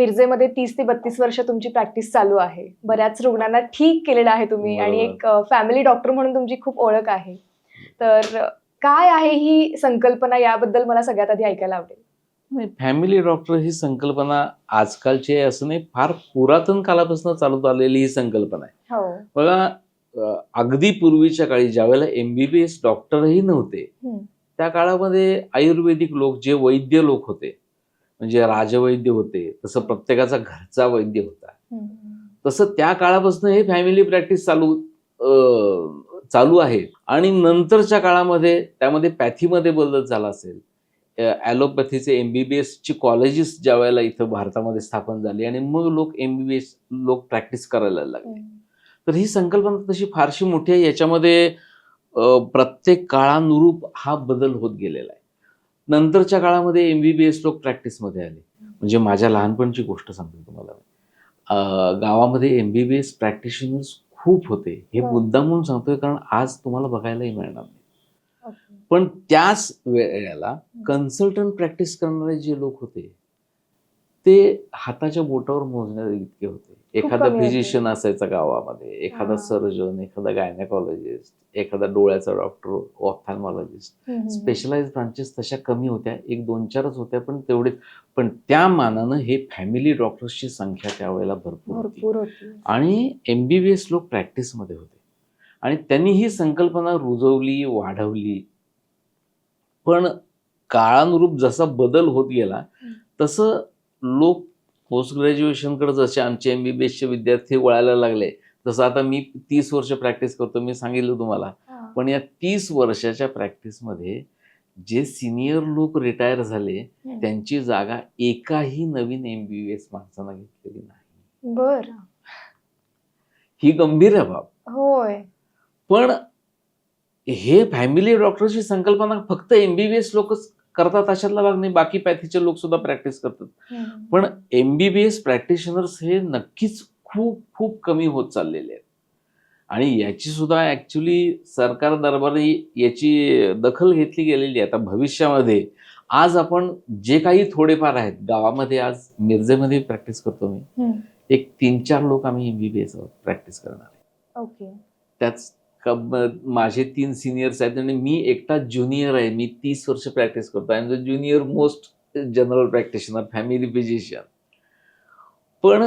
मिरजेमध्ये तीस ते बत्तीस वर्ष तुमची प्रॅक्टिस चालू आहे. बऱ्याच रुग्णांना ठीक केलेलं आहे तुम्ही आणि एक फॅमिली डॉक्टर म्हणून तुमची खूप ओळख आहे. तर काय आहे ही संकल्पना याबद्दल मला सगळ्यात आधी ऐकायला आवडेल. नाही फॅमिली डॉक्टर ही संकल्पना आजकालची आहे असं नाही फार पुरातन काळापासून चालत आलेली ही संकल्पना आहे. हो. बघा अगदी पूर्वीच्या काळी ज्यावेळेला एमबीबीएस डॉक्टरही नव्हते. त्या काळामध्ये आयुर्वेदिक लोक जे वैद्य लोक होते म्हणजे राजवैद्य होते तसं प्रत्येकाचा घरचा वैद्य होता. तसं त्या काळापासून हे फॅमिली प्रॅक्टिस चालू चालू आहे. आणि नंतरच्या काळामध्ये त्यामध्ये पॅथीमध्ये बदल झाला असेल. ॲलोपॅथीचे एम बी बी एसची कॉलेजेस ज्या वेळेला इथं भारतामध्ये स्थापन झाली आणि मग लोक एम बी बी एस लोक प्रॅक्टिस करायला लागले. तर ही संकल्पना तशी फारशी मोठी आहे. याच्यामध्ये प्रत्येक काळानुरूप हा बदल होत गेलेला आहे. नंतरच्या काळामध्ये एम बी बी एस लोक प्रॅक्टिसमध्ये आले. म्हणजे माझ्या लहानपणची गोष्ट सांगतो तुम्हाला गावामध्ये M B B S practitioners खूप होते. हे हो. मुद्दा म्हणून सांगतोय कारण आज तुम्हाला बघायलाही मिळणार नाही. पण त्याच वेळेला कन्सल्टंट प्रॅक्टिस करणारे जे लोक होते ते हाताच्या बोटावर मोजणारे इतके होते. एखादा. फिजिशियन असायचा गावामध्ये एखादा. सर्जन एखादा गायनेकॉलॉजिस्ट एखादा डोळ्याचा डॉक्टर ऑप्थॅल्मॉलॉजिस्ट. स्पेशलाइज ब्रांचेस तशा कमी होत्या एक दोन चारच होत्या पण तेवढे पण त्या मानानं हे फॅमिली डॉक्टर्सची संख्या त्यावेळेला भरपूर होती आणि एम बी बी एस लोक प्रॅक्टिसमध्ये होते आणि त्यांनी ही संकल्पना रुजवली वाढवली पण काळानुरूप जसा बदल होत गेला. तसं लोक पोस्ट ग्रॅज्युएशनकडे जसे आमचे एम बी बी एसचे विद्यार्थी वळायला लागले तसं आता मी तीस वर्ष प्रॅक्टिस करतो मी सांगितलं तुम्हाला. पण या तीस वर्षाच्या प्रॅक्टिसमध्ये जे सिनियर लोक रिटायर झाले. त्यांची जागा एकाही नवीन एम बी बी एस माणसानं घेतलेली नाही. बर. ही. गंभीर आहे बाब. होय. पण हे फॅमिली डॉक्टरची संकल्पना फक्त एमबीबीएस लोकच करतात अशातला भाग नाही बाकी पॅथीचे लोक सुद्धा प्रॅक्टिस करतात. पण एमबीबीएस प्रॅक्टिशनर्स हे नक्कीच खूप खूप कमी होत चाललेले आहेत. आणि याची सुद्धा ऍक्च्युली सरकार दरबारी याची दखल घेतली गेलेली आहे. आता भविष्यामध्ये आज आपण जे काही थोडेफार आहेत गावामध्ये आज मिरजेमध्ये प्रॅक्टिस करतो मी. एक तीन चार लोक आम्ही एमबीबीएस प्रॅक्टिस करणार आहे. ओके. त्याच माझे तीन सिनियर्स आहेत आणि मी एकटा ज्युनियर आहे. मी तीस वर्ष प्रॅक्टिस करतो I am the junior most general practitioner family physician पण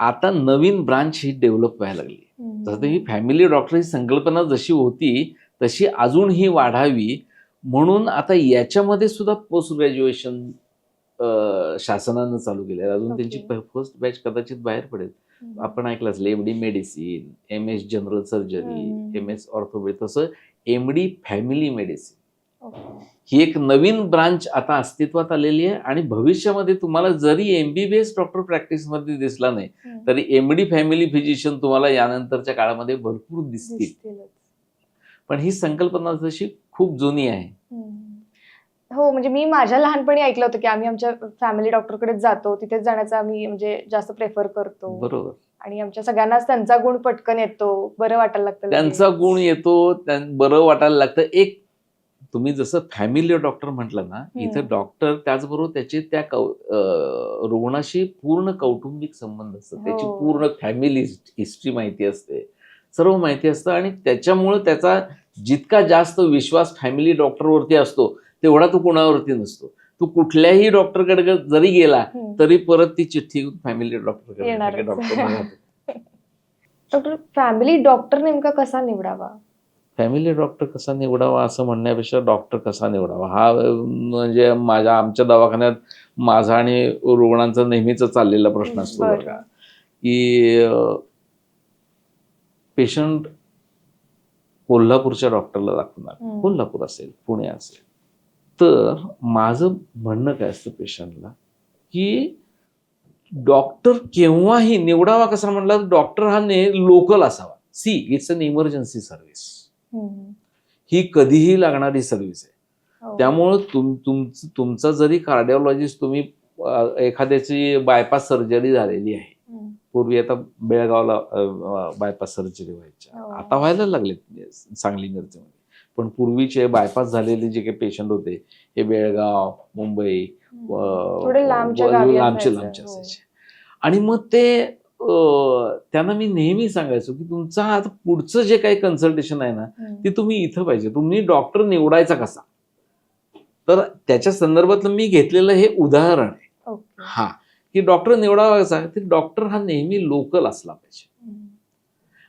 आता नवीन ब्रांच ही डेव्हलप व्हायला लागली. जसं ही फॅमिली डॉक्टर ही संकल्पना जशी होती तशी अजून ही वाढावी. म्हणून आता याच्यामध्ये सुद्धा पोस्ट ग्रॅज्युएशन शासनानं चालू केलं अजून त्यांची. फर्स्ट बॅच कदाचित बाहेर पडेल. आपण ऐकलं असेल M D medicine M S general surgery. M S orthopaedic तसं एम डी फॅमिली मेडिसिन. ही एक नवीन ब्रांच आता अस्तित्वात आलेली आहे आणि भविष्यामध्ये तुम्हाला जरी एमबीबीएस डॉक्टर प्रॅक्टिसमध्ये दिसला नाही. तरी एम डी फॅमिली फिजिशियन तुम्हाला यानंतरच्या काळामध्ये भरपूर दिसतील. पण ही संकल्पना जशी खूप जुनी आहे. हो म्हणजे मी माझ्या लहानपणी ऐकलं होतं की आम्ही आमच्या फॅमिली डॉक्टरकडेच जातो तिथेच जाण्याचं आम्ही म्हणजे जास्त प्रेफर करतो बरोबर आणि आमच्या सगळ्यांनाच त्यांचा गुण पटकन येतो बरं वाटायला लागतं. त्यांचा गुण येतो बरं वाटायला लागतं एक तुम्ही जसं फॅमिली डॉक्टर म्हटलं ना. इथं डॉक्टर त्याचबरोबर त्याचे त्या रुग्णाशी पूर्ण कौटुंबिक संबंध असतात त्याची हो. पूर्ण फॅमिली हिस्ट्री माहिती असते सर्व माहिती असतं आणि त्याच्यामुळं त्याचा जितका जास्त विश्वास फॅमिली डॉक्टरवरती असतो तेवढा तो कोणावरती नसतो तू कुठल्याही डॉक्टरकडे जरी गेला. तरी परत ती चिठ्ठी घेऊन फॅमिली डॉक्टरकडे. डॉक्टर डॉक्टर फॅमिली डॉक्टर नेमका कसा निवडावा फॅमिली डॉक्टर कसा निवडावा असं म्हणण्यापेक्षा डॉक्टर कसा निवडावा हा म्हणजे माझ्या आमच्या दवाखान्यात माझा आणि रुग्णांचा नेहमीच चाललेला प्रश्न असतो बरं. का की पेशंट कोल्हापूरच्या डॉक्टरला दाखवणार. कोल्हापूर असेल पुणे असेल तर माझं म्हणणं काय असतं पेशंटला की डॉक्टर केव्हाही निवडावा कसा म्हटला डॉक्टर हा ने लोकल असावा see it's an emergency service. ही कधीही लागणारी सर्व्हिस आहे हो. त्यामुळं तुम तुमच तुमचा जरी कार्डिओलॉजिस्ट तुम्ही एखाद्याची बायपास सर्जरी झालेली आहे. पूर्वी आता बेळगावला बायपास सर्जरी हो. व्हायच्या आता व्हायला लागले सांगली मिरजेमध्ये पण पूर्वीचे बायपास झालेले जे काही पेशंट होते हे बेळगाव मुंबई लांबचे लांबचे हो. असायचे. आणि मग ते त्यांना मी नेहमी सांगायचो की तुमचा आता पुढचं जे काही कन्सल्टेशन आहे ना ते तुम्ही इथं पाहिजे. तुम्ही डॉक्टर निवडायचा कसा? तर त्याच्या संदर्भातलं मी घेतलेलं हे उदाहरण आहे. हा. की डॉक्टर निवडावा कसा? तर डॉक्टर हा नेहमी लोकल असला पाहिजे.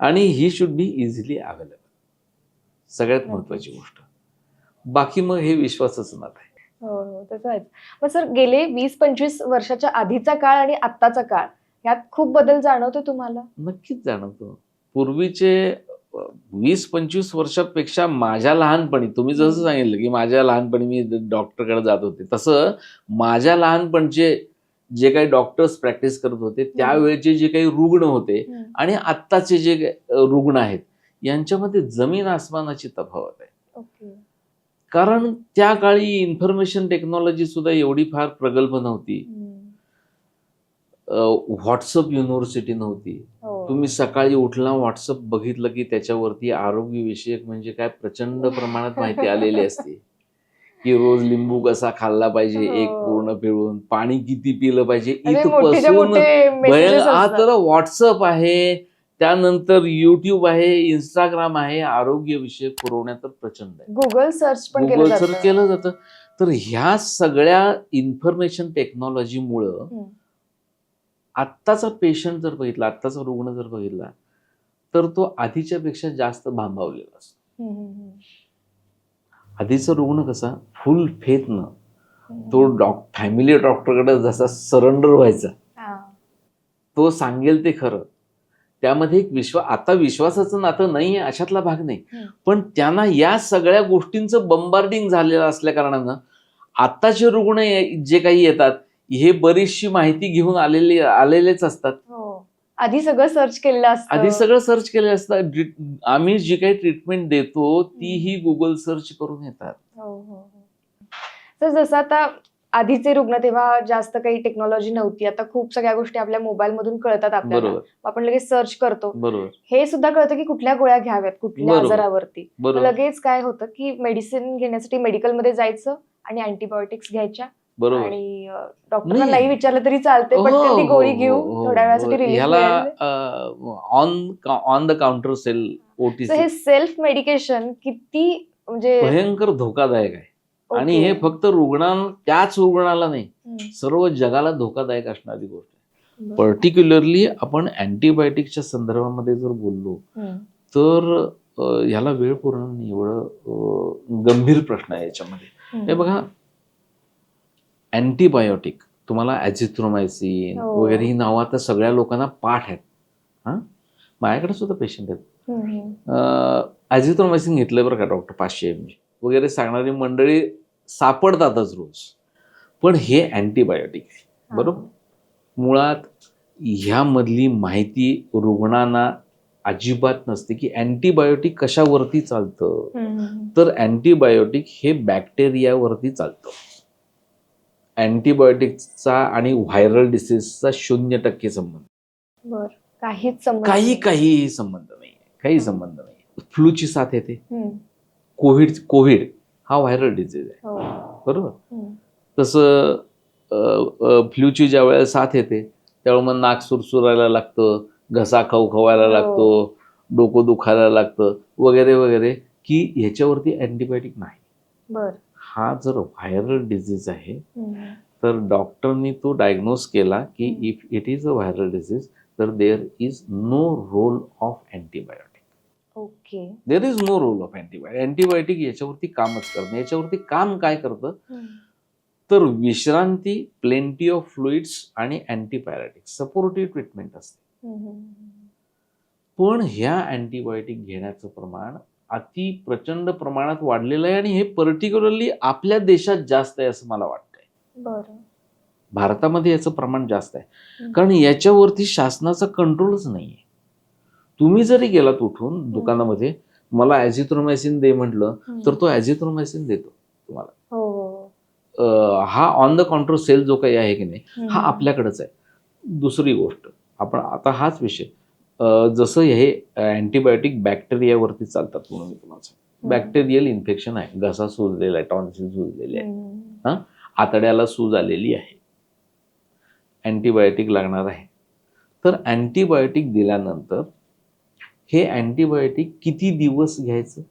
आणि ही शुड बी इझिली अवेलेबल सगळ्यात महत्वाची गोष्ट. बाकी मग हे विश्वासच नात आहे. हो हो तसं आहेच मग सर गेले वीस पंचवीस वर्षाच्या आधीचा काळ आणि आत्ताचा काळ यात खूप बदल जाणवतो तुम्हाला? नक्कीच जाणवतो. पूर्वीचे वीस पंचवीस वर्षापेक्षा माझ्या लहानपणी तुम्ही जसं सांगितलं की माझ्या लहानपणी मी डॉक्टरकडे जात होते तसं माझ्या लहानपणचे जे काही डॉक्टर्स प्रॅक्टिस करत होते त्यावेळेचे जे काही रुग्ण होते आणि आत्ताचे जे रुग्ण आहेत यांच्यामध्ये जमीन आसमानाची तफावत आहे. कारण त्या काळी इन्फॉर्मेशन टेक्नॉलॉजी सुद्धा एवढी फार प्रगल्भ नव्हती. व्हॉट्सअप युनिव्हर्सिटी नव्हती. हो. तुम्ही सकाळी उठला व्हॉट्सअप बघितलं की त्याच्यावरती आरोग्य विषयक म्हणजे काय प्रचंड प्रमाणात माहिती आलेली असते. की रोज लिंबू कसा खाल्ला पाहिजे एक हो. पूर्ण पिळून पाणी किती पिलं पाहिजे इथपासून हा. तर व्हॉट्सअप आहे. त्यानंतर युट्यूब आहे इंस्टाग्राम आहे आरोग्य विषयक पुरवण्यात तर प्रचंड आहे गुगल सर्च पण केलं गुगल सर्च. केलं जातं तर ह्या सगळ्या इन्फॉर्मेशन टेक्नॉलॉजीमुळं. आत्ताचा पेशंट जर बघितला आत्ताचा रुग्ण जर बघितला तर तो आधीच्या पेक्षा जास्त भांबावलेला असतो आधीचा रुग्ण कसा फुल फेथनं. तो डॉक फॅमिली डॉक्टरकडे जसा सरेंडर व्हायचा. तो सांगेल ते खरं त्यामध्ये एक विश्वास आता विश्वासाचं नातं नाही आहे अशातला भाग नाही. पण त्यांना या सगळ्या गोष्टींचं बंबार्डिंग झालेलं असल्या कारणानं आत्ताचे रुग्ण जे काही येतात हे बरीचशी माहिती घेऊन आलेले आलेलेच असतात. हो. आधी सगळं सर्च केलेलं असतं. आधी सगळं सर्च केलेलं असतं. आम्ही जी काही ट्रीटमेंट देतो ती ही. गुगल सर्च करून येतात. हो हो. तर जसं आता आधीचे रुग्ण तेव्हा जास्त काही टेक्नॉलॉजी नव्हती. आता खूप सगळ्या गोष्टी आपल्या मोबाईल मधून कळतात आपल्याला. आपण लगेच सर्च करतो. हे सुद्धा कळतं की कुठल्या गोळ्या घ्याव्यात कुठल्या. आजारावरती. लगेच काय होतं की मेडिसिन घेण्यासाठी मेडिकलमध्ये जायचं आणि अँटीबायोटिक्स घ्यायच्या. आणि डॉक्टरला नाही. विचारलं तरी चालते हो, पटकन ती गोळी हो, घेऊ. हो, थोड्या वेळासाठी on on the counter sale हे सेल्फ मेडिकेशन किती म्हणजे भयंकर धोकादायक आहे. आणि. हे फक्त रुग्णां त्याच रुग्णाला नाही. सर्व जगाला धोकादायक असणारी गोष्ट आहे. पर्टिक्युलरली आपण अँटीबायोटिकच्या संदर्भामध्ये जर बोललो. तर ह्याला वेळ पुरणार नाही एवढं गंभीर प्रश्न आहे याच्यामध्ये. हे बघा अँटीबायोटिक तुम्हाला ॲझिथ्रोमायसिन हो. वगैरे ही नावं आता सगळ्या लोकांना पाठ आहेत हा माझ्याकडे सुद्धा पेशंट आहेत. ॲझिथ्रोमायसिन घेतलं बरं का डॉक्टर पाचशे एम जी वगैरे सांगणारी मंडळी सापडतातच रोज. पण हे अँटीबायोटिक आहे. बरोबर? मुळात ह्यामधली माहिती रुग्णांना अजिबात नसते की अँटीबायोटिक कशावरती चालतं. तर अँटीबायोटिक हे बॅक्टेरियावरती चालतं. अँटीबायोटिकचा आणि व्हायरल डिसीजचा शून्य टक्के संबंध. काहीच काही. काही संबंध नाही काही संबंध नाही फ्लूची साथ येते. कोविड कोविड हा व्हायरल डिसीज आहे हो. बरोबर हम्म. तसं फ्लूची ज्या वेळेला साथ येते त्यावेळेला मग नाक सुरसुरायला लागतं घसा खवखवायला हो. लागतो डोकं दुखायला लागतं वगैरे वगैरे की ह्याच्यावरती अँटीबायोटिक नाही बर हा जर व्हायरल डिझीज आहे. तर डॉक्टरनी तो डायग्नोज केला की. If it is a viral disease तर there is no role of antibiotic okay. There is no role of antibiotic antibiotic याच्यावरती कामच करतं याच्यावरती काम काय करतं. तर विश्रांती प्लेंटी ऑफ फ्लुइड्स आणि अँटीबायोटिक सपोर्टिव्ह ट्रीटमेंट असते. पण ह्या अँटीबायोटिक घेण्याचं प्रमाण अति प्रचंड प्रमाणात वाढलेलं आहे आणि हे पर्टिक्युलरली आपल्या देशात जास्त आहे असं मला वाटतंय. बर. भारतामध्ये याचं प्रमाण जास्त आहे. कारण याच्यावरती शासनाचा कंट्रोलच नाहीये. तुम्ही जरी गेलात उठून दुकानामध्ये मला ॲझिथ्रोमायसिन दे म्हटलं तर तो ॲझिथ्रोमायसिन देतो तुम्हाला. हो. हो हा ऑन द काउंटर सेल जो काही आहे की नाही. हा आपल्याकडेच आहे. दुसरी गोष्ट आपण आता हाच विषय. जसं हे अँटीबायोटिक बॅक्टेरियावरती चालतात म्हणून मी तुम्हाला. बॅक्टेरियल इन्फेक्शन आहे. घसा सुजलेला आहे टॉन्सिल सुजलेले आहे. हम्म. आतड्याला सूज आलेली आहे. अँटीबायोटिक लागणार आहे. तर अँटीबायोटिक दिल्यानंतर हे अँटीबायोटिक किती दिवस घ्यायचं.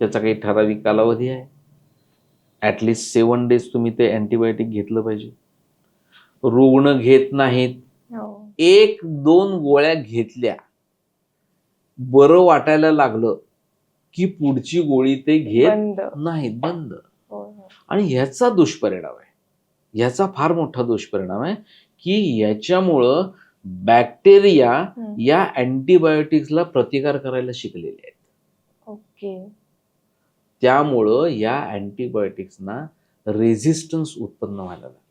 त्याचा काही ठराविक कालावधी आहे? ॲटलिस्ट सेवन डेज तुम्ही ते अँटीबायोटिक घेतलं पाहिजे. रुग्ण घेत नाहीत. हो. एक दोन गोळ्या घेतल्या. बरं वाटायला लागलं की पुढची गोळी ते घेत नाहीत बंद. आणि ह्याचा दुष्परिणाम आहे. ह्याचा फार मोठा दुष्परिणाम आहे की याच्यामुळं बॅक्टेरिया. या अँटीबायोटिक्सला प्रतिकार करायला शिकलेले आहेत. ओके. त्यामुळं या अँटीबायोटिक्सना रेझिस्टन्स उत्पन्न व्हायला लागलं.